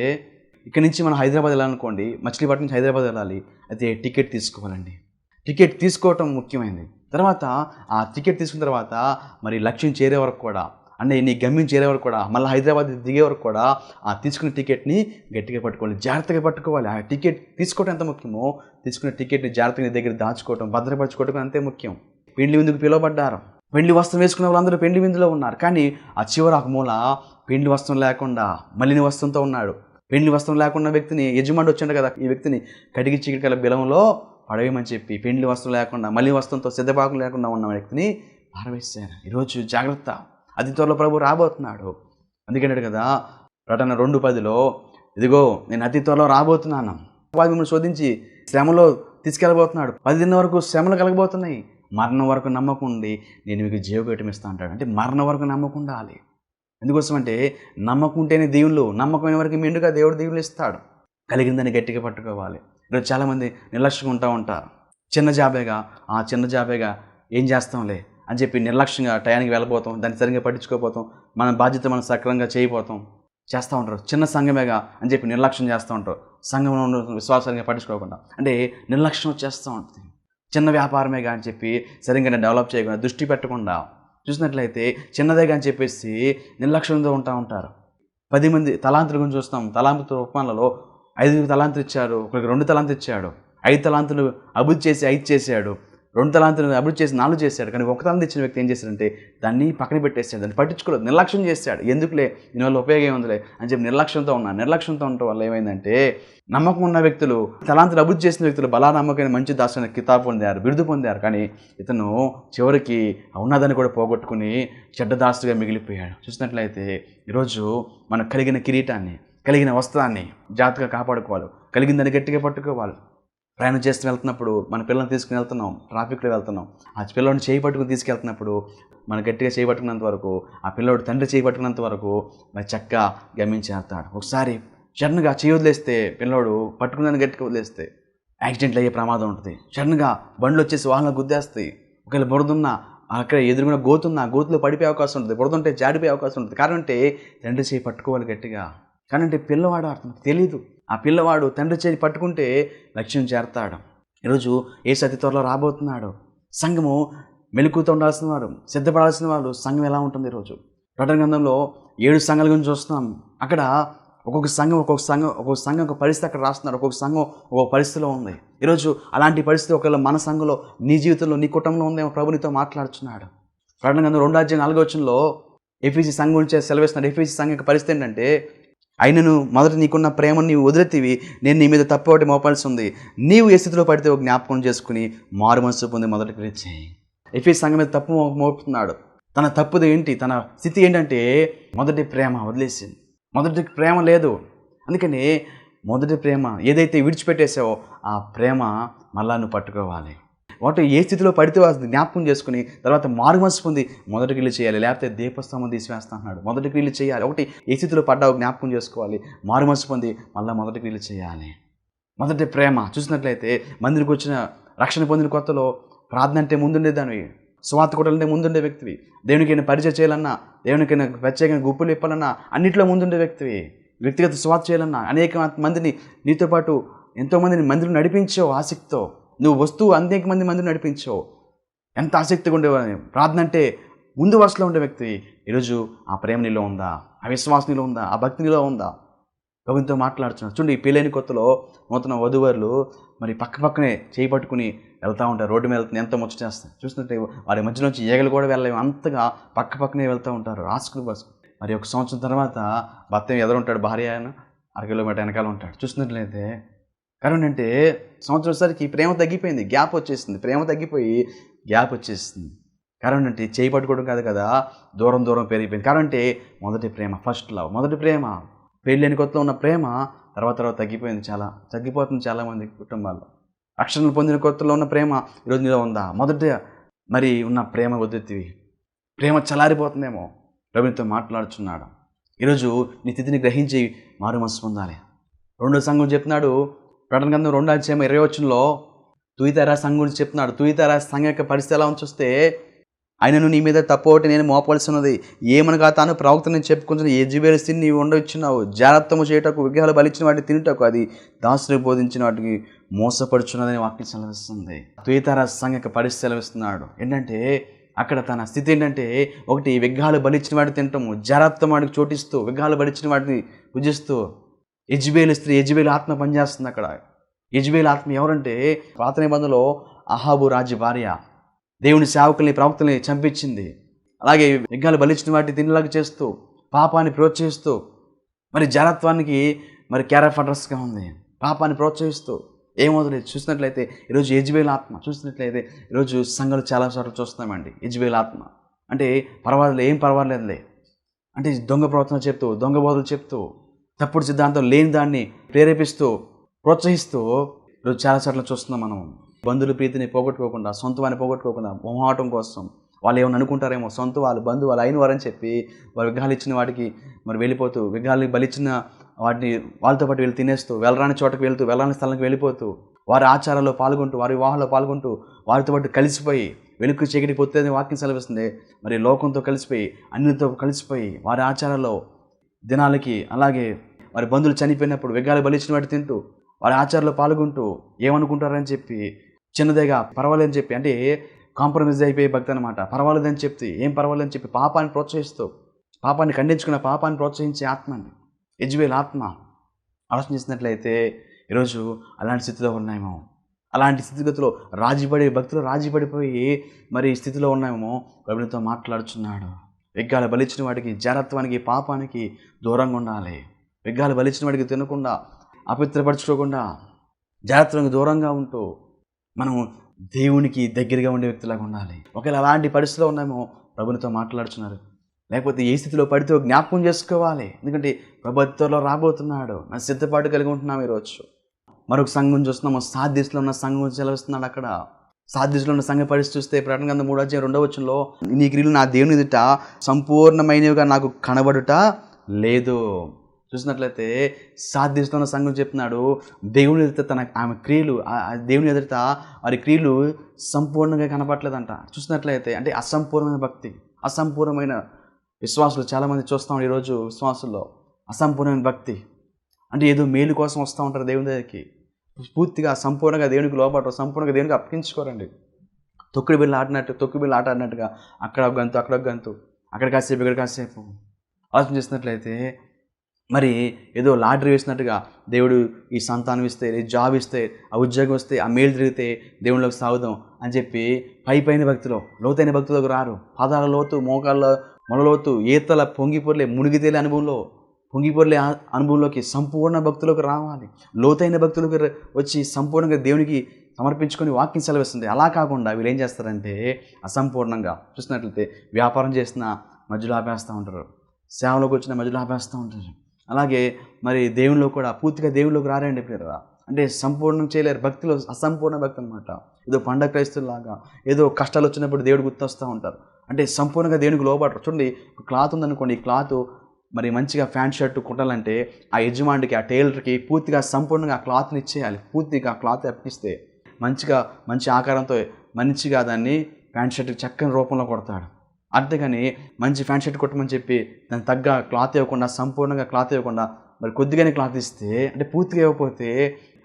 ఇక్కడి నుంచి మనం హైదరాబాద్ వెళ్ళాలనుకోండి మచిలీపట్నం నుంచి హైదరాబాద్ వెళ్ళాలి. అయితే టికెట్ తీసుకోవాలండి. టికెట్ తీసుకోవటం ముఖ్యమైనది. తర్వాత ఆ టికెట్ తీసుకున్న తర్వాత మరి లక్ష్యం చేరే వరకు కూడా అంటే నీ గమ్యం చేరే వరకు కూడా మళ్ళీ హైదరాబాద్ దిగే వరకు కూడా ఆ తీసుకున్న టికెట్ని గట్టిగా పట్టుకోవాలి జాగ్రత్తగా పట్టుకోవాలి. ఆ టికెట్ తీసుకోవడం ఎంత ముఖ్యమో తీసుకున్న టికెట్ని జాగ్రత్తగా నీ దగ్గర దాచుకోవడం భద్రపరచుకోవడం అంతే ముఖ్యం. పెళ్ళి విందుకు పిలువబడ్డారు. పెళ్ళి వస్త్రం వేసుకున్న వాళ్ళందరూ పెళ్ళి విందులో ఉన్నారు. కానీ ఆ చివరి ఒక మూల పెళ్ళి వస్త్రం లేకుండా మలిని వస్త్రంతో ఉన్నాడు. పెళ్ళి వస్త్రం లేకుండా వ్యక్తిని యజమాని వచ్చాడు కదా ఈ వ్యక్తిని కడిగి చీకటికల బిలంలో పడవేయమని చెప్పి పెళ్ళి వస్త్రం లేకుండా మళ్ళీ వస్త్రంతో సిద్ధపాకం లేకుండా ఉన్న వ్యక్తిని పారవేశారు. ఈరోజు జాగ్రత్త. అతి త్వరలో ప్రభు రాబోతున్నాడు. అందుకంటాడు కదా ప్రటన రెండు పదిలో ఇదిగో నేను అతి త్వరలో రాబోతున్నాను. మిమ్మల్ని శోధించి శ్రమలో తీసుకెళ్ళబోతున్నాడు. పది దిన వరకు శ్రమలు కలగబోతున్నాయి. మరణం వరకు నమ్మకం నేను మీకు జీవకీటం ఇస్తా అంటాడు. అంటే మరణం వరకు నమ్మకం ఉండాలి. ఎందుకోసం అంటే నమ్మకం ఉంటేనే నమ్మకమైన వరకు మెండుగా దేవుడు దీవులు ఇస్తాడు. కలిగిందని గట్టిగా పట్టుకోవాలి. ఈరోజు చాలామంది నిర్లక్ష్యంగా ఉంటా ఉంటారు. చిన్న జాబేగా ఆ చిన్న జాబేగా ఏం చేస్తాంలే? అని చెప్పి నిర్లక్ష్యంగా టయానికి వెళ్ళిపోతాం దాన్ని సరిగ్గా పట్టించుకోపోతాం మన బాధ్యత మనం సక్రమంగా చేయబోతాం చేస్తూ ఉంటారు. చిన్న సంఘమేగా అని చెప్పి నిర్లక్ష్యం చేస్తూ ఉంటారు. సంఘంలో ఉన్న విశ్వాసాలుగా పట్టించుకోకుండా. అంటే నిర్లక్ష్యం చేస్తూ ఉంటుంది. చిన్న వ్యాపారమేగా అని చెప్పి సరిగ్గా డెవలప్ చేయకుండా దృష్టి పెట్టకుండా చూసినట్లయితే చిన్నదేగా అని చెప్పేసి నిర్లక్ష్యంతో ఉంటా ఉంటారు. పది మంది తలాంతుల గురించి చూస్తాం. తలాంతుల ఉపమానాలలో ఐదుగురు తలాంతులు ఇచ్చాడు ఒకరికి రెండు తలాంతులు ఇచ్చాడు ఐదు తలాంతులు అభివృద్ధి చేసి ఐదు చేశాడు. రెండు తలాంతులు అభివృద్ధి చేసి నాలుగు చేశాడు. కానీ ఒక తలాంతి ఇచ్చిన వ్యక్తి ఏం చేశాడంటే దాన్ని పక్కన పెట్టేశాడు. దాన్ని పట్టించుకోలేదు. నిర్లక్ష్యం చేశాడు. ఎందుకులే? దీనివల్ల ఉపయోగం ఉందిలే అని చెప్పి నిర్లక్ష్యంతో ఉన్నాను నిర్లక్ష్యంతో ఉండటం వల్ల ఏమైందంటే నమ్మకం ఉన్న వ్యక్తులు తలాంతులు అభివృద్ధి చేసిన వ్యక్తులు బలా నమ్మకమైన మంచి దాసుని కితాబ్ పొందారు బిరుదు పొందారు. కానీ ఇతను చివరికి ఉన్నదాన్ని కూడా పోగొట్టుకుని చెడ్డ దాసుగా మిగిలిపోయాడు. చూసినట్లయితే ఈరోజు మనకు కలిగిన కిరీటాన్ని కలిగిన వస్త్రాన్ని జాగ్రత్తగా కాపాడుకోవాలి. కలిగిందని గట్టిగా పట్టుకోవాలి. ప్రయాణం చేస్తూ వెళ్తున్నప్పుడు మన పిల్లల్ని తీసుకుని వెళ్తున్నాం ట్రాఫిక్లో వెళ్తున్నాం ఆ పిల్లోడిని చేయి పట్టుకుని తీసుకెళ్తున్నప్పుడు మన గట్టిగా చేయి పట్టుకున్నంత వరకు ఆ పిల్లోడు తండ్రి చేయి పట్టుకున్నంత వరకు మరి చక్కగా గమనించేస్తాడు ఒకసారి సడన్గా చేయి వదిలేస్తే పిల్లోడు పట్టుకున్నాను గట్టిగా వదిలేస్తే యాక్సిడెంట్లు అయ్యే ప్రమాదం ఉంటుంది. సడన్గా బండ్లు వచ్చేసి వాహనాలు గుద్దేస్తాయి. ఒకవేళ బురదున్నా అక్కడ ఎదురుకున్న గోతున్నా గోతులో పడిపోయే అవకాశం ఉంటుంది. బురద ఉంటే జాడిపోయే అవకాశం ఉంటుంది. కారణం అంటే తండ్రి చేయి పట్టుకోవాలి గట్టిగా. కానీ అంటే పిల్లవాడు అర్థం తెలియదు. ఆ పిల్లవాడు తండ్రి చేతి పట్టుకుంటే లక్ష్యం చేరతాడు. ఈరోజు ఏ సతి త్వరలో రాబోతున్నాడు. సంఘము మెలకుతో ఉండాల్సిన వారు సిద్ధపడాల్సిన వాళ్ళు సంఘం ఎలా ఉంటుంది ఈరోజు? ప్రకటన గ్రంథంలో ఏడు సంఘాల గురించి చూస్తున్నాం. అక్కడ ఒక్కొక్క సంఘం ఒక్కొక్క సంఘం ఒక్కొక్క సంఘం ఒక పరిస్థితి అక్కడ రాస్తున్నారు. ఒక్కొక్క సంఘం ఒక్కొక్క పరిస్థితిలో ఉంది. ఈరోజు అలాంటి పరిస్థితి ఒకవేళ మన సంఘంలో నీ జీవితంలో నీ కుటుంబంలో ఉందేమో ప్రభునితో మాట్లాడుతున్నాడు. ప్రకటన గ్రంథం రెండు అధ్యాయం నాలుగో వచ్చంలో ఎఫీసీ సంఘం గురించి సెలవిస్తున్నాడు ఎఫీసీ సంఘం యొక్క పరిస్థితి ఏంటంటే అయినను మొదట నీకున్న ప్రేమను నీవు వదిలితివి. నేను నీ మీద తప్పు ఒకటి మోపాల్సి ఉంది. నీవు ఏ స్థితిలో పడితే ఒక జ్ఞాపకం చేసుకుని మారు మనసు పొంది మొదటి గురించి ఎఫీ సంఘం మీద తప్పు మోపుతున్నాడు. తన తప్పుది ఏంటి? తన స్థితి ఏంటంటే మొదటి ప్రేమ వదిలేసింది. మొదటి ప్రేమ లేదు. అందుకని మొదటి ప్రేమ ఏదైతే విడిచిపెట్టేసావో ఆ ప్రేమ మళ్ళా నువ్వు పట్టుకోవాలి. వాటి ఏ స్థితిలో పడితే అది జ్ఞాపకం చేసుకుని తర్వాత మారు పొంది మొదటి క్రియలు చేయాలి లేకపోతే దీపస్తంభం తీసివేస్తా అన్నాడు మొదటి క్రియలు చేయాలి. ఒకటి ఏ స్థితిలో పడ్డావు జ్ఞాపకం చేసుకోవాలి. మారు పొంది మళ్ళీ మొదటి క్రియలు చేయాలి. మొదటి ప్రేమ చూసినట్లయితే మందిరికి వచ్చిన రక్షణ పొందిన కొత్తలో ప్రార్థన అంటే ముందుండేదానివి స్వార్థ కొట్టాలంటే ముందుండే వ్యక్తివి. దేవునికైనా పరిచయం చేయాలన్నా దేవునికైనా ప్రత్యేకంగా గుప్పులు ఇప్పాలన్నా అన్నింటిలో ముందుండే వ్యక్తివి. వ్యక్తిగత స్వార్థ చేయాలన్నా అనేక మందిని నీతో పాటు ఎంతోమందిని మందిరం నడిపించావు ఆసక్తితో నువ్వు వస్తువు అనేక మంది మందిని నడిపించావు. ఎంత ఆసక్తిగా ఉండేవాడిని ప్రార్థన అంటే ముందు వరుసలో ఉండే వ్యక్తి. ఈరోజు ఆ ప్రేమ నీలో ఉందా? ఆ విశ్వాసం నీలో ఉందా? ఆ భక్తి నీలో ఉందా? ప్రభుత్వంతో మాట్లాడుతున్నాడు చూడండి ఈ పెళ్ళైన కొత్తలో నూతన వధువరులు మరి పక్క పక్కనే చేయి పట్టుకుని వెళ్తూ ఉంటారు. రోడ్డు మీద వెళ్తుంది ఎంతో ముచ్చట చేస్తారు. చూస్తుంటే వారి మధ్య నుంచి ఈగలు కూడా వెళ్ళలేము అంతగా పక్క పక్కనే వెళ్తూ ఉంటారు. రాసుకుని బస్సు. మరి ఒక సంవత్సరం తర్వాత భర్త ఎదురుంటాడు. భార్య ఆయన అర కిలోమీటర్ వెనకాల ఉంటాడు. చూస్తున్నట్లయితే కారణం అంటే సంవత్సరం ప్రేమ తగ్గిపోయింది గ్యాప్ వచ్చేసింది ప్రేమ తగ్గిపోయి గ్యాప్ వచ్చేసింది. కారణం అంటే చేయి పట్టుకోవడం కాదు కదా దూరం దూరం పెరిగిపోయింది. కారణం అంటే మొదటి ప్రేమ ఫస్ట్ లవ్ మొదటి ప్రేమ పెళ్ళైన కొత్తలో ఉన్న ప్రేమ తర్వాత తర్వాత తగ్గిపోయింది చాలా తగ్గిపోతుంది చాలామంది కుటుంబాల్లో అక్షరాలు పొందిన కొత్తలో ఉన్న ప్రేమ ఈరోజు నీలో ఉందా? మొదట మరి ఉన్న ప్రేమ వద్దెత్తివి ప్రేమ చలారిపోతుందేమో? రవితో మాట్లాడుచున్నాడు. ఈరోజు నీ స్థితిని గ్రహించి మారు మనసు పొందాలి. రెండో సంఘం చెప్తున్నాడు ప్రకటన గ్రంథం రెండో అధ్యాయం ఇరవై వచ్చంలో తుయితారా సంఘం గురించి చెప్తున్నాడు. తుయితారా సంఘం యొక్క పరిస్థితి ఎలా చూస్తే ఆయనను నీ మీద తప్పు ఒకటి నేను మోపవలసి ఉన్నది. ఏమనగా తాను ప్రవక్తని చెప్పుకుంటున్న ఏ జీవేసి నీవు ఉండవచ్చున్నావు జాగ్రత్తము చేయటకు విగ్రహాలు బలిచిన వాటిని తినటకు అది దాసులకు బోధించిన వాటికి మోసపడుచున్నదని వాక్యం సెలవిస్తుంది. తుయితారా సంఘ యొక్క పరిస్థితి సెలవిస్తున్నాడు. ఏంటంటే అక్కడ తన స్థితి ఏంటంటే ఒకటి విగ్రహాలు బలిచ్చిన వాటిని తినటము జాగ్రత్త వాడికి చోటిస్తూ విగ్రహాలు బలిచ్చిన వాటిని పూజిస్తూ యజ్బేలు స్త్రీ యజ్బేలు ఆత్మ పనిచేస్తుంది అక్కడ. యజ్బేలు ఆత్మ ఎవరంటే పాత నిబంధనలో అహాబు రాజు భార్య. దేవుని సేవకుల్ని ప్రవక్తల్ని చంపించింది. అలాగే యజ్ఞాలు బలిచ్చిన వాటిని తినేలాగా చేస్తూ పాపాన్ని ప్రోత్సహిస్తూ మరి జనత్వానికి మరి క్యారఫ్ అడ్రస్గా ఉంది. పాపాన్ని ప్రోత్సహిస్తూ. ఏమవుతుంది? చూసినట్లయితే ఈరోజు యజ్బేల్ ఆత్మ చూసినట్లయితే ఈరోజు సంఘాలు చాలా సార్లు చూస్తున్నామండి యజ్బేల్ ఆత్మ. అంటే పర్వాలేదు ఏం పర్వాలేదులే. అంటే దొంగ ప్రవర్తన చెప్తూ దొంగ బోధలు చెప్తూ తప్పుడు సిద్ధాంతం లేని దాన్ని ప్రేరేపిస్తూ ప్రోత్సహిస్తూ ఈరోజు చాలా చూస్తున్నాం మనం. బంధువుల ప్రీతిని పోగొట్టుకోకుండా సొంత వారిని పోగొట్టుకోకుండా మొహమాటం కోసం వాళ్ళు ఏమైనా అనుకుంటారేమో సొంత వాళ్ళు బంధువు వాళ్ళు అయిన వారని చెప్పి వారు విగ్రహాలు ఇచ్చిన వాటికి మరి వెళ్ళిపోతూ విగ్రహాలు బలిచ్చిన వాటిని వాళ్ళతో పాటు వెళ్ళి తినేస్తూ వెళ్ళరాని చోటకు వెళ్తూ వెళ్ళరాని స్థలానికి వెళ్ళిపోతూ వారి ఆచారాల్లో పాల్గొంటూ వారి వివాహంలో పాల్గొంటూ వారితో పాటు కలిసిపోయి వెలుక్కు చీకటి పొత్తేది వాక్యం సెలవిస్తుంది. మరి లోకంతో కలిసిపోయి అన్నితో కలిసిపోయి వారి ఆచారాల్లో దినాలకి అలాగే వారి బంధువులు చనిపోయినప్పుడు విగ్రహాలు బలిచ్చిన వాటి తింటూ వారి ఆచారాలు పాల్గొంటూ ఏమనుకుంటారని చెప్పి చిన్నదేగా పర్వాలేదని చెప్పి అంటే కాంప్రమైజ్ అయిపోయే భక్తి అనమాట పర్వాలేదని చెప్తే ఏం పర్వాలేదని చెప్పి పాపాన్ని ప్రోత్సహిస్తూ పాపాన్ని ఖండించుకున్న పాపాన్ని ప్రోత్సహించే ఆత్మ యజ్వేల్ ఆత్మ. ఆలోచన చేసినట్లయితే ఈరోజు అలాంటి స్థితిలో ఉన్నాయేమో అలాంటి స్థితిగతిలో రాజీపడే భక్తులు రాజీపడిపోయి మరి స్థితిలో ఉన్నాయేమో ప్రభుత్వం మాట్లాడుచున్నాడు. విగ్గాలు బలిచిన వాడికి జారత్వానికి పాపానికి దూరంగా ఉండాలి. విగ్గాలు బలిచిన వాడికి తినకుండా అపవిత్రపరచుకోకుండా జాగ్రత్తలకు దూరంగా ఉంటూ మనం దేవునికి దగ్గరగా ఉండే వ్యక్తిలాగా ఉండాలి. ఒకవేళ అలాంటి పరిస్థితిలో ఉన్నామో ప్రభునితో మాట్లాడుతున్నారు లేకపోతే ఏ స్థితిలో పడితే జ్ఞాపకం చేసుకోవాలి. ఎందుకంటే ప్రభుత్వంలో రాబోతున్నాడు. నా సిద్ధపాటు కలిగి ఉంటున్నాం ఈరోజు. మరొక సంఘం చూస్తున్నాము సాధ్యస్లో ఉన్న సంఘం సెలవిస్తున్నాడు అక్కడ. సాధ్యస్లో ఉన్న సంఘ పరిస్థితి చూస్తే ప్రకటన గంధం మూడు అధ్యాయం రెండవ వచ్చంలో నీ క్రియలు నా దేవుని ఎదుట సంపూర్ణమైనవిగా నాకు కనబడుట లేదు. చూసినట్లయితే సాధ్యస్లో ఉన్న సంఘం చెప్తున్నాడు. దేవుని ఎదుట తన ఆమె క్రియలు ఆ- దేవుని ఎదుట వారి క్రియలు సంపూర్ణంగా కనపడలేదంట చూసినట్లయితే అంటే అసంపూర్ణమైన భక్తి అసంపూర్ణమైన విశ్వాసులు చాలామంది చూస్తాం ఈరోజు విశ్వాసుల్లో. అసంపూర్ణమైన భక్తి. అంటే ఏదో మేలు కోసం వస్తూ ఉంటారు దేవుని దగ్గరికి. పూర్తిగా సంపూర్ణంగా దేవునికి లోపడరు సంపూర్ణంగా దేవునికి అప్పగించుకోరండి. తొక్కుడు బిల్లు ఆడినట్టు తొక్కు బిల్లు ఆట ఆడినట్టుగా అక్కడ ఒక గంతు అక్కడ ఒక గంతు అక్కడ కాసేపు ఇక్కడ కాసేపు ఆలోచన చేసినట్లయితే మరి ఏదో లాటరీ వేసినట్టుగా దేవుడు ఈ సంతానం ఇస్తే ఈ జాబ్ ఇస్తే ఆ ఉద్యోగం వస్తే ఆ మేలు తిరిగితే దేవుళ్ళకి సాగుదాం అని చెప్పి పై పైన భక్తిలో లోతైన భక్తులకు రారు. పాదాల లోతు మోకాళ్ళ మొలలోతు ఈతల పొంగిపొర్లే మునిగితేలే అనుభవంలో పొంగిపొర్లే అనుభవంలోకి సంపూర్ణ భక్తులకు రావాలి. లోతైన భక్తులకు వచ్చి సంపూర్ణంగా దేవునికి సమర్పించుకొని వాక్యం సెలవిస్తుంది. అలా కాకుండా వీళ్ళు ఏం చేస్తారంటే అసంపూర్ణంగా చూసినట్లయితే వ్యాపారం చేసిన మధ్యలో ఆపేస్తూ ఉంటారు. సేవలోకి వచ్చిన మధ్యలో ఆపేస్తూ ఉంటారు. అలాగే మరి దేవునిలో కూడా పూర్తిగా దేవునిలోకి రారండి పిల్లరా అంటే సంపూర్ణం చేయలేరు. భక్తిలో అసంపూర్ణ భక్తి అనమాట ఏదో పండగ క్రైస్తులాగా ఏదో కష్టాలు వచ్చినప్పుడు దేవుడు గుర్తొస్తూ ఉంటారు. అంటే సంపూర్ణంగా దేవునికి లోబడరు. చూడండి క్లాత్ ఉందనుకోండి ఈ క్లాత్ మరి మంచిగా ప్యాంట్ షర్ట్ కుట్టాలంటే ఆ యజమానికి ఆ టైలర్కి పూర్తిగా సంపూర్ణంగా ఆ క్లాత్ని ఇచ్చేయాలి. పూర్తిగా ఆ క్లాత్ అప్పిస్తే మంచిగా మంచి ఆకారంతో మంచిగా దాన్ని ప్యాంట్ షర్ట్ చక్కని రూపంలో కొడతాడు. అంతేగాని మంచి ప్యాంట్ షర్ట్ కొట్టమని చెప్పి దానికి తగ్గ క్లాత్ ఇవ్వకుండా సంపూర్ణంగా క్లాత్ ఇవ్వకుండా మరి కొద్దిగానే క్లాత్ ఇస్తే అంటే పూర్తిగా ఇవ్వకపోతే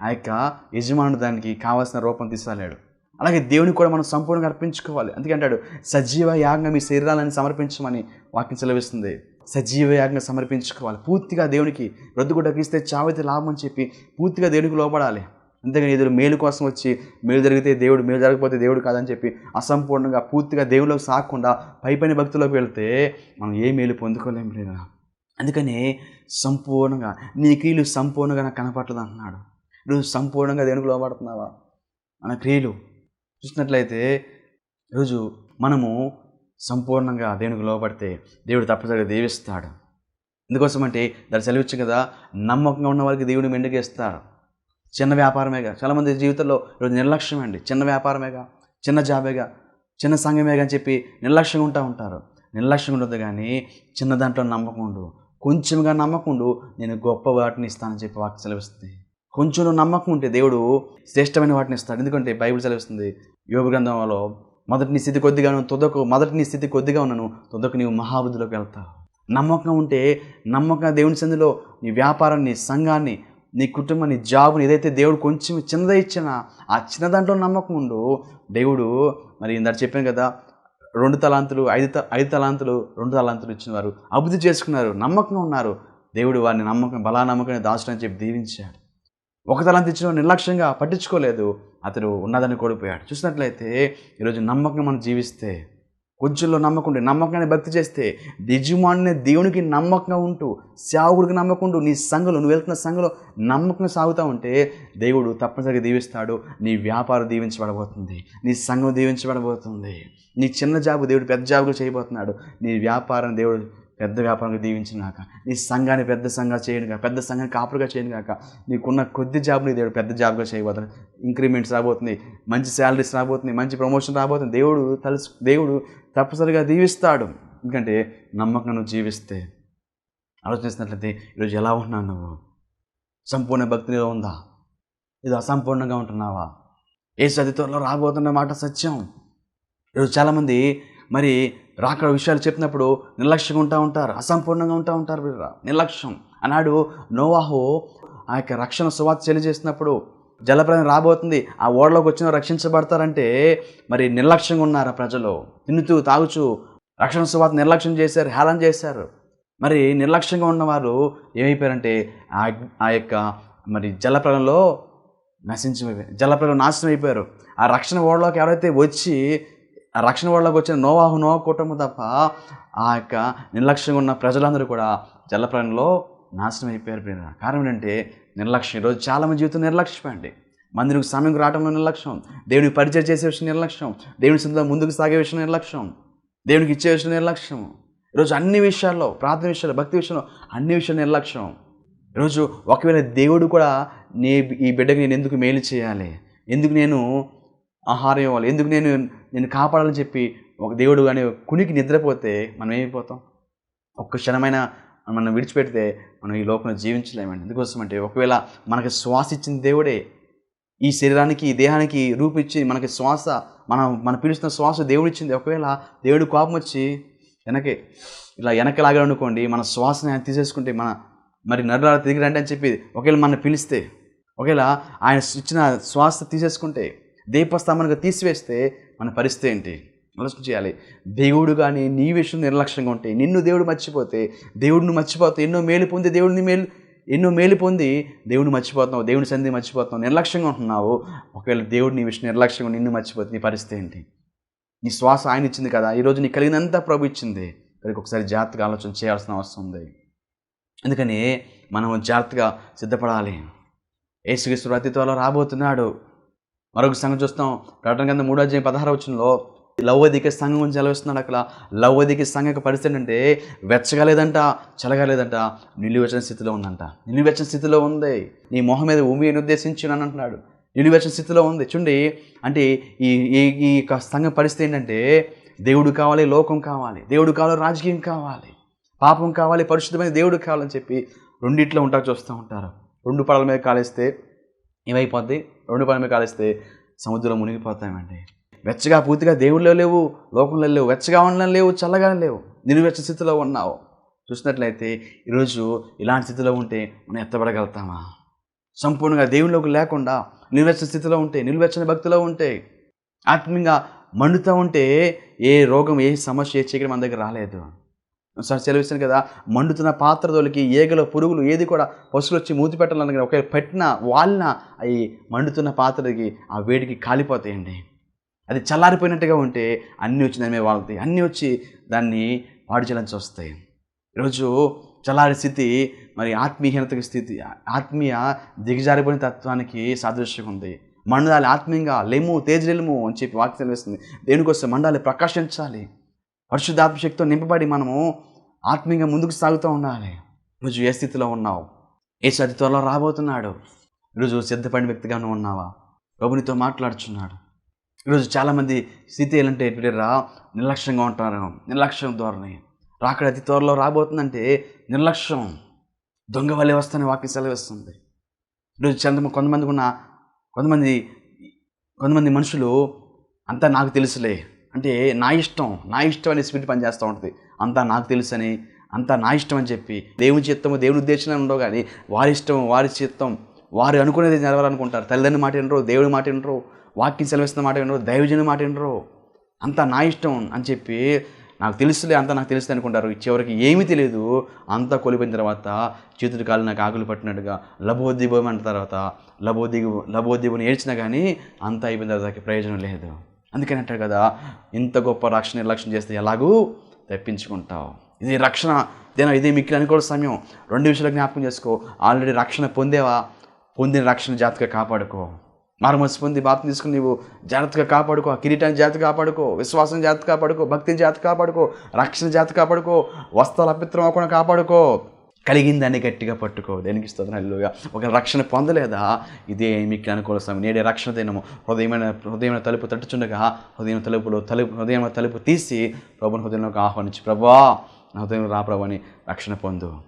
ఆ యొక్క యజమానుడు దానికి కావాల్సిన రూపం తీసాలేడు అలాగే దేవునికి కూడా మనం సంపూర్ణంగా అర్పించుకోవాలి. అందుకే అంటాడు సజీవ యాగంగా మీ శరీరాలను సమర్పించమని వాక్యం సెలవిస్తుంది. సజీవ సమర్పించుకోవాలి. పూర్తిగా దేవునికి రొద్దుగుడ్డకి ఇస్తే చావైతే లాభం అని చెప్పి పూర్తిగా దేవునికి లోపడాలి అంతేగాని ఎదురు మేలు కోసం వచ్చి మేలు జరిగితే దేవుడు మేలు జరగకపోతే దేవుడు కాదని చెప్పి అసంపూర్ణంగా పూర్తిగా దేవుళ్ళకి సాకుండా పై భక్తులకు వెళ్తే మనం ఏ మేలు పొందుకోలేం లేదా అందుకని సంపూర్ణంగా నీ క్రియలు సంపూర్ణంగా నాకు కనపడలేదు అంటున్నాడు. నువ్వు సంపూర్ణంగా దేవునికి లోపడుతున్నావా మన క్రియలు చూసినట్లయితే ఈరోజు మనము సంపూర్ణంగా దేవునికి లోపడితే దేవుడు తప్పనిసరిగా దీవిస్తాడు. ఎందుకోసం అంటే దాని సెలవిచ్చు కదా నమ్మకంగా ఉన్న వారికి దేవుడు మెండుగేస్తాడు. చిన్న వ్యాపారమేగా. చాలామంది జీవితంలో ఈరోజు నిర్లక్ష్యం అండి చిన్న వ్యాపారమేగా చిన్న జాబేగా చిన్న సంఘమేగా అని చెప్పి నిర్లక్ష్యంగా ఉంటా ఉంటారు. నిర్లక్ష్యంగా ఉండదు కానీ చిన్న దాంట్లో నమ్మకం ఉండు. కొంచెంగా నమ్మకం ఉండు నేను గొప్ప వాటిని ఇస్తానని చెప్పి వాటి సెలవిస్తుంది. కొంచెం నమ్మకం ఉంటే దేవుడు శ్రేష్టమైన వాటిని ఇస్తాడు. ఎందుకంటే బైబిల్ సెలవిస్తుంది యోగ గ్రంథంలో మొదటి నీ స్థితి కొద్దిగా తుదకు మొదటి నీ స్థితి కొద్దిగా ఉన్నాను తుదకు నీవు మహాబుద్ధిలోకి వెళ్తావు నమ్మకం ఉంటే నమ్మకం దేవుని సందులో నీ వ్యాపారాన్ని నీ సంఘాన్ని నీ కుటుంబం నీ జాబ్ని ఏదైతే దేవుడు కొంచెం చిన్నదే ఇచ్చినా ఆ చిన్న దాంట్లో నమ్మకం ఉండు. దేవుడు మరి ఇందాక చెప్పాను కదా రెండు తలాంతులు ఐదు త ఐదు తలాంతులు రెండు తలాంతులు ఇచ్చిన వారు అభివృద్ధి చేసుకున్నారు నమ్మకంగా ఉన్నారు. దేవుడు వారిని నమ్మకం బలా నమ్మకాన్ని దాచడం చెప్పి దీవించాడు. ఒక తలాంతి ఇచ్చిన నిర్లక్ష్యంగా పట్టించుకోలేదు. అతడు ఉన్నదని కోల్పోయాడు. చూసినట్లయితే ఈరోజు నమ్మకం మనం జీవిస్తే కొంచెంలో నమ్మకం ఉంటే నమ్మకాన్ని భక్తి చేస్తే యజమాని దేవునికి నమ్మకంగా ఉంటూ సేవకుడికి నమ్మకం ఉంటూ నీ సంఘలో నువ్వు వెళ్తున్న సంఘలో నమ్మకంగా సాగుతూ ఉంటే దేవుడు తప్పనిసరిగా దీవిస్తాడు. నీ వ్యాపారం దీవించబడబోతుంది. నీ సంఘం దీవించబడబోతుంది. నీ చిన్న జాబు దేవుడు పెద్ద జాబులు చేయబోతున్నాడు. నీ వ్యాపారం దేవుడు పెద్ద వ్యాపారంగా దీవించినాక నీ సంఘాన్ని పెద్ద సంఘం చేయను కాక పెద్ద సంఘాన్ని కాపురుగా చేయను కాక నీకున్న కొద్ది జాబ్ని దేవుడు పెద్ద జాబ్గా చేయబోతుంది ఇంక్రిమెంట్స్ రాబోతుంది మంచి శాలరీస్ రాబోతుంది మంచి ప్రమోషన్ రాబోతుంది దేవుడు తలుసు దేవుడు తప్పనిసరిగా దీవిస్తాడు. ఎందుకంటే నమ్మకం నువ్వు జీవిస్తే ఆలోచిస్తున్నట్లయితే ఈరోజు ఎలా ఉన్నావు నువ్వు? సంపూర్ణ భక్తిలో ఉందా? ఇది అసంపూర్ణంగా ఉంటున్నావా? ఏ సదిత్వంలో రాబోతున్న మాట సత్యం. ఈరోజు చాలామంది మరి రాకడ విషయాలు చెప్పినప్పుడు నిర్లక్ష్యంగా ఉంటా ఉంటారు అసంపూర్ణంగా ఉంటా ఉంటారు వీరు నిర్లక్ష్యం. అన్నాడు నోవాహు ఆ యొక్క రక్షణ సువార్త తెలియజేసినప్పుడు జలప్రదం రాబోతుంది ఆ ఓడలోకి వచ్చిన రక్షించబడతారంటే మరి నిర్లక్ష్యంగా ఉన్నారు ఆ ప్రజలు? తిన్నుతూ తాగుచూ రక్షణ సువార్త నిర్లక్ష్యం చేశారు హేళన చేశారు. మరి నిర్లక్ష్యంగా ఉన్నవారు ఏమైపోయారంటే ఆ ఆ యొక్క మరి జలప్రలంలో నశించి జలప్రలం నాశనం అయిపోయారు ఆ రక్షణ ఓడలోకి ఎవరైతే వచ్చి రక్షణ ఓడలోకి వచ్చిన నోవాహు నోవా కుటుంబం తప్ప ఆ యొక్క నిర్లక్ష్యంగా ఉన్న ప్రజలందరూ కూడా జలప్రలంలో నాశనం అయిపోయారు ప్రియులారా. కారణం ఏంటంటే నిర్లక్ష్యం. ఈరోజు చాలామంది జీవితం నిర్లక్ష్యమండి మందిరికి సమయం రావడంలో నిర్లక్ష్యం. దేవునికి పరిచయం చేసే విషయం నిర్లక్ష్యం. దేవుని సొంత ముందుకు సాగే విషయం నిర్లక్ష్యం. దేవునికి ఇచ్చే విషయం నిర్లక్ష్యం. ఈరోజు అన్ని విషయాల్లో ప్రార్థన విషయాలు భక్తి విషయంలో అన్ని విషయాలు నిర్లక్ష్యం. ఈరోజు ఒకవేళ దేవుడు కూడా నే ఈ బిడ్డకి నేను ఎందుకు మేలు చేయాలి? ఎందుకు నేను ఆహారం ఇవ్వాలి? ఎందుకు నేను నేను కాపాడాలని చెప్పి ఒక దేవుడు కానీ కునికి నిద్రపోతే మనం ఏమైపోతాం? ఒక్క క్షణమైన మనం విడిచిపెడితే మనం ఈ లోకంలో జీవించలేమండి. ఎందుకోసమంటే ఒకవేళ మనకి శ్వాస ఇచ్చిన దేవుడే ఈ శరీరానికి ఈ దేహానికి రూపిచ్చి మనకి శ్వాస మనం మన పిలుస్తున్న శ్వాస దేవుడు ఇచ్చింది. ఒకవేళ దేవుడు కోపం వచ్చి వెనకే ఇలా వెనక లాగా అనుకోండి మన శ్వాసని ఆయన తీసేసుకుంటే మన మరి నరుల తిరిగి రండి అని చెప్పి ఒకవేళ మన పిలిస్తే ఒకవేళ ఆయన ఇచ్చిన శ్వాస తీసేసుకుంటే దీపస్తంభనగా తీసివేస్తే మన పరిస్థితి ఏంటి? ఆలోచన చేయాలి. దేవుడు కానీ నీ విషయం నిర్లక్ష్యంగా ఉంటే నిన్ను దేవుడు మర్చిపోతే దేవుడిని మర్చిపోతే ఎన్నో మేలు పొంది దేవుడిని మేలు ఎన్నో మేలు పొంది దేవుడిని మర్చిపోతున్నావు దేవుని సంధి మర్చిపోతున్నావు నిర్లక్ష్యంగా ఉంటున్నావు. ఒకవేళ దేవుడు నీ విషయం నిర్లక్ష్యంగా నిన్ను మర్చిపోతే నీ పరిస్థితి ఏంటి? నీ శ్వాస ఆయన ఇచ్చింది కదా ఈరోజు నీకు కలిగినంత ప్రభు ఇచ్చింది. దానికి ఒకసారి జాగ్రత్తగా ఆలోచన చేయాల్సిన అవసరం ఉంది. అందుకని మనం జాగ్రత్తగా సిద్ధపడాలి. యేసుక్రీస్తు అతిత్వాలో రాబోతున్నాడు. మరొక సంఘం చూస్తాం. ప్రకటన కింద మూడో అధ్యాయం పదహారు వచ్చంలో లవ్వదిక సంఘం గురించి సెలవిస్తున్నాడు అక్కడ? లవ్వదిక సంఘం యొక్క పరిస్థితి అంటే వెచ్చగా లేదంట చల్లగా లేదంట స్థితిలో ఉందంట. నిలువెచ్చని స్థితిలో ఉంది. నీ మొహం మీద ఉమిని ఉద్దేశించి అని అంటున్నాడు. నిలువెచ్చని స్థితిలో ఉంది. చూడండి అంటే ఈ ఈ ఈ యొక్క సంఘం పరిస్థితి ఏంటంటే దేవుడు కావాలి లోకం కావాలి దేవుడు కావాలి రాజకీయం కావాలి పాపం కావాలి పరిశుద్ధమైన దేవుడు కావాలని చెప్పి రెండిట్లో ఉంటా చూస్తూ ఉంటారు. రెండు పడల మీద కాలేస్తే ఏమైపోద్ది? రెండు పడల కాలిస్తే సముద్రంలో మునిగిపోతామండి వెచ్చగా పూర్తిగా దేవుళ్ళు లేవు లోకంలో లేవు వెచ్చగా ఉండడం లేవు చల్లగా లేవు. నిర్వెచ్చ స్థితిలో ఉన్నావు. చూసినట్లయితే ఈరోజు ఇలాంటి స్థితిలో ఉంటే మనం ఎత్తబడగలుగుతామా? సంపూర్ణంగా దేవుళ్ళలోకి లేకుండా నిలువెచ్చని స్థితిలో ఉంటే నిల్వెచ్చని భక్తిలో ఉంటే ఆత్మీయంగా మండుతూ ఉంటే ఏ రోగం ఏ సమస్య ఏ చీకటి మన దగ్గర రాలేదు. సార్ సెలవిస్తాను కదా మండుతున్న పాత్రదోలికి ఏగల పురుగులు ఏది కూడా పసులు వచ్చి మూతి పెట్టాలని ఒకవేళ పెట్టిన వాళ్ళ అవి మండుతున్న పాత్రకి ఆ వేడికి కాలిపోతాయండి. అది చల్లారిపోయినట్టుగా ఉంటే అన్నీ వచ్చి దాని మీద వాళ్తాయి. అన్నీ వచ్చి దాన్ని పాడు చేయాలని చూస్తాయి ఈరోజు చల్లారి స్థితి మరి ఆత్మీయహీనతకి స్థితి ఆత్మీయ దిగజారిపోయిన తత్వానికి సాదృశ్యం ఉంది. మండాలి ఆత్మీయంగా లేము తేజలేము అని చెప్పి వాక్యం తెలిపిస్తుంది దేనికోసం? మండాలి ప్రకాశించాలి. పరిశుద్ధాత్మ శక్తితో నింపబడి మనము ఆత్మీయంగా ముందుకు సాగుతూ ఉండాలి. నువ్వు ఏ స్థితిలో ఉన్నావు? ఏ త్వరలో రాబోతున్నాడు? ఈరోజు సిద్ధపడిన వ్యక్తిగా నువ్వు ఉన్నావా? ప్రభునితో మాట్లాడుచున్నాడు. ఈరోజు చాలామంది స్థితి ఏంటంటే రా నిర్లక్ష్యంగా ఉంటారు. నిర్లక్ష్యం ధోరణి. రాకడ అతి త్వరలో రాబోతుందంటే నిర్లక్ష్యం. దొంగ వల్లే వస్తానే వాక్యం సెలవిస్తుంది. ఈరోజు చంద్ర కొంతమంది ఉన్న కొంతమంది కొంతమంది మనుషులు అంతా నాకు తెలుసులే. అంటే నా ఇష్టం నా ఇష్టం అనే స్పిరిట్ పనిచేస్తూ ఉంటుంది. అంతా నాకు తెలుసని అంతా నా ఇష్టం అని చెప్పి దేవుని చిత్తము దేవుని ఉద్దేశం ఉండవు కానీ వారి ఇష్టం వారి చిత్తం వారు అనుకునేది నెరవేరాలనుకుంటారు. తల్లిదండ్రుల మాట వినరు దేవుడి మాట వినరు వాక్యం సెలవిస్తున్న మాట వినరు దైవజన మాట వినరు. అంతా నా ఇష్టం అని చెప్పి నాకు తెలుసులే అంతా నాకు తెలుసు అనుకుంటారు. చివరికి ఏమీ తెలియదు. అంతా కోల్పోయిన తర్వాత చేతుడి కాళ్ళు నాకు ఆకులు పట్టినట్టుగా లభోద్దీపం అన్న తర్వాత లభోద్దీపు లభోద్దీపుని ఏడ్చినా కానీ అంతా అయిపోయిన తర్వాత ప్రయోజనం లేదు. అందుకని అంటారు కదా ఇంత గొప్ప రక్షణ నిర్లక్ష్యం చేస్తే ఎలాగూ తప్పించుకుంటావు? ఇది రక్షణ దేనా ఇది మిక్కిలి అనుకోవడం సమయం. రెండు విషయాలు జ్ఞాపకం చేసుకో. ఆల్రెడీ రక్షణ పొందేవా? పొందిన రక్షణ జాగ్రత్తగా కాపాడుకో. మారుమనసు పొంది బాప్తి తీసుకుని నీవు జాగ్రత్తగా కాపాడుకో. ఆ కిరీటాన్ని జాగ్రత్త కాపాడుకో. విశ్వాసం జాగ్రత్త కాపాడుకో. భక్తిని జాగ్రత్త కాపాడుకో. రక్షణ జాగ్రత్త కాపాడుకో. వస్త్రాల అపిత్రం అవ్వకుండా కాపాడుకో. కలిగిందాన్ని గట్టిగా పట్టుకో. దేనికి ఇస్తుంది ఒక రక్షణ పొందలేదా? ఇదే మీకు అనుకూల సమయం. నేడే రక్షణ దినము. హృదయమైన హృదయమైన తలుపు తట్టుచుండగా హృదయం తలుపులో తలుపు హృదయం తలుపు తీసి ప్రభుని హృదయంలోకి ఆహ్వానించి. ప్రభా నా హృదయం రా ప్రభు అని రక్షణ పొందు.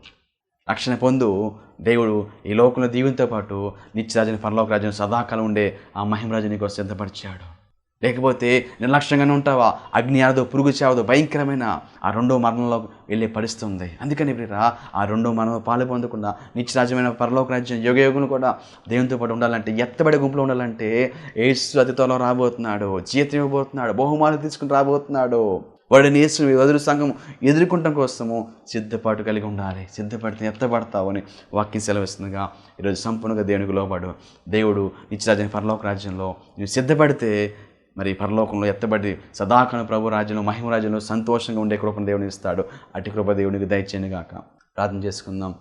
రక్షణ పొందు. దేవుడు ఈ లోకంలో దీవునితో పాటు నిత్యరాజుని పరలోక రాజుని సదాకాలం ఉండే ఆ మహిమరాజు నీకు సిద్ధపరిచాడు. లేకపోతే నిర్లక్ష్యంగానే ఉంటావా? అగ్ని ఆడదో పురుగు చావదో భయంకరమైన ఆ రెండో మరణంలో వెళ్ళే పరిస్థితి ఉంది అందుకని ప్రియరా ఆ రెండో మరణం పాలు పొందకుండా నిత్యరాజ్యమైన పరలోక రాజ్యం యోగయోగులు కూడా దేవునితో పాటు ఉండాలంటే ఎత్తబడే గుంపులో ఉండాలంటే ఏసు అతితో రాబోతున్నాడు జీతం ఇవ్వబోతున్నాడు బహుమానం తీసుకుని రాబోతున్నాడు. వాడిని యేసు వదులు సంఘం ఎదుర్కొంటాం కోసము సిద్ధపాటు కలిగి ఉండాలి. సిద్ధపడితే ఎత్తపడతావు అని వాక్యం సెలవిస్తుందిగా. ఈరోజు సంపూర్ణంగా దేవునికి లోబడు. దేవుడు నిత్యరాజ్యం పరలోక రాజ్యంలో నువ్వు సిద్ధపడితే మరి పరలోకంలో ఎత్తబడి సదాకాలం ప్రభు రాజ్యంలో మహిమ సంతోషంగా ఉండే కృపను దేవుని ఇస్తాడు. అటు కృప దేవునికి దయచేయను గాక. ప్రార్థన చేసుకుందాం.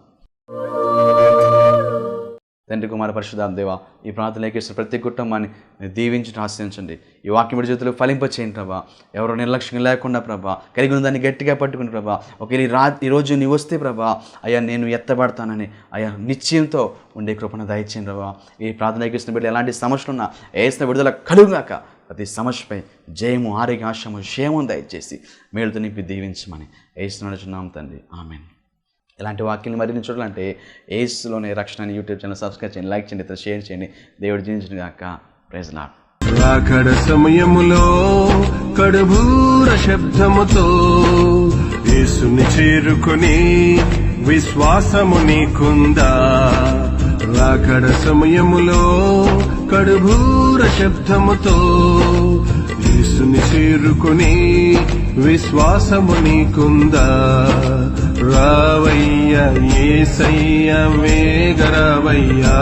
తండ్రి కుమార పరిశుధాం దేవ ఈ ప్రాంతంలోకి ప్రతి కుటుంబాన్ని దీవించి ఆశ్రయించండి ఈ వాక్యం విడి చేతులు ఫలింపచేయండి ప్రభా. ఎవరో నిర్లక్ష్యం లేకుండా ప్రభా కలిగి ఉన్న దాన్ని గట్టిగా పట్టుకుని ప్రభా ఒకవేళ ఈ రా ఈరోజు నీ వస్తే ప్రభా అయ్యా నేను ఎత్తబడతానని అయ్యా నిశ్చయంతో ఉండే కృపణ దయచేయండి ప్రభా. ఈ ప్రార్థన ఎక్కిస్తున్న బిడ్డలు ఎలాంటి సమస్యలు ఉన్నా వేసిన విడుదల కలుగుగాక ప్రతి సమస్యపై జయము ఆరోగ్యాశము క్షేమం దయచేసి మేలుతో నింపి దీవించమని వేస్తున్నాడు తండ్రి. ఆమె ఇలాంటి వాక్యాలు మరిన్ని చూడాలంటే ఏసులోనే రక్షణ యూట్యూబ్ ఛానల్ సబ్స్క్రైబ్ చేయండి లైక్ చేయండి ఇతర షేర్ చేయండి. దేవుడు జీవించిన గాక ప్రైజ్ లాడ్. రాకడ సమయములో కడుబూర శబ్దముతో యేసుని చేరుకొని విశ్వాసము నీకుందా? రాకడ సమయములో కడుభూర శబ్దముతో యేసుని చేరుకుని విశ్వాసము నీకుందా? రావయ్యా ఏసయ్య వేగరావయ్యా.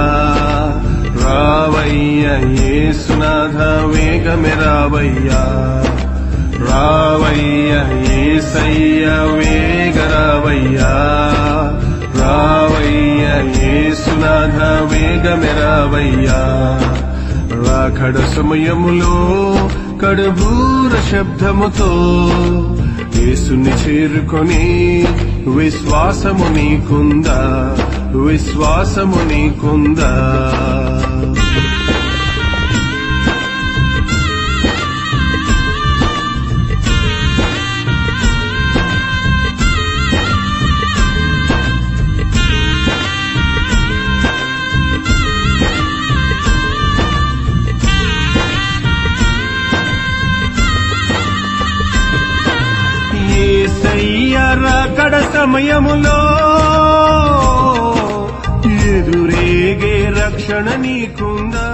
రావయ్యా ఏసునాథ వేగమే రావయ్యా. రావయ్య ఏసయ్య వేగరావయ్యా. యేసునాథ వేగమెరావయ్యా. రావయ్యా సమయములో కడుబూర శబ్దముతో యేసుని చేరుకొని విశ్వాసము నీకుందా? విశ్వాసము నీకుందా? ఏసయ్య రాకడ సమయములో ఎదురేగే రక్షణ నీకుందా?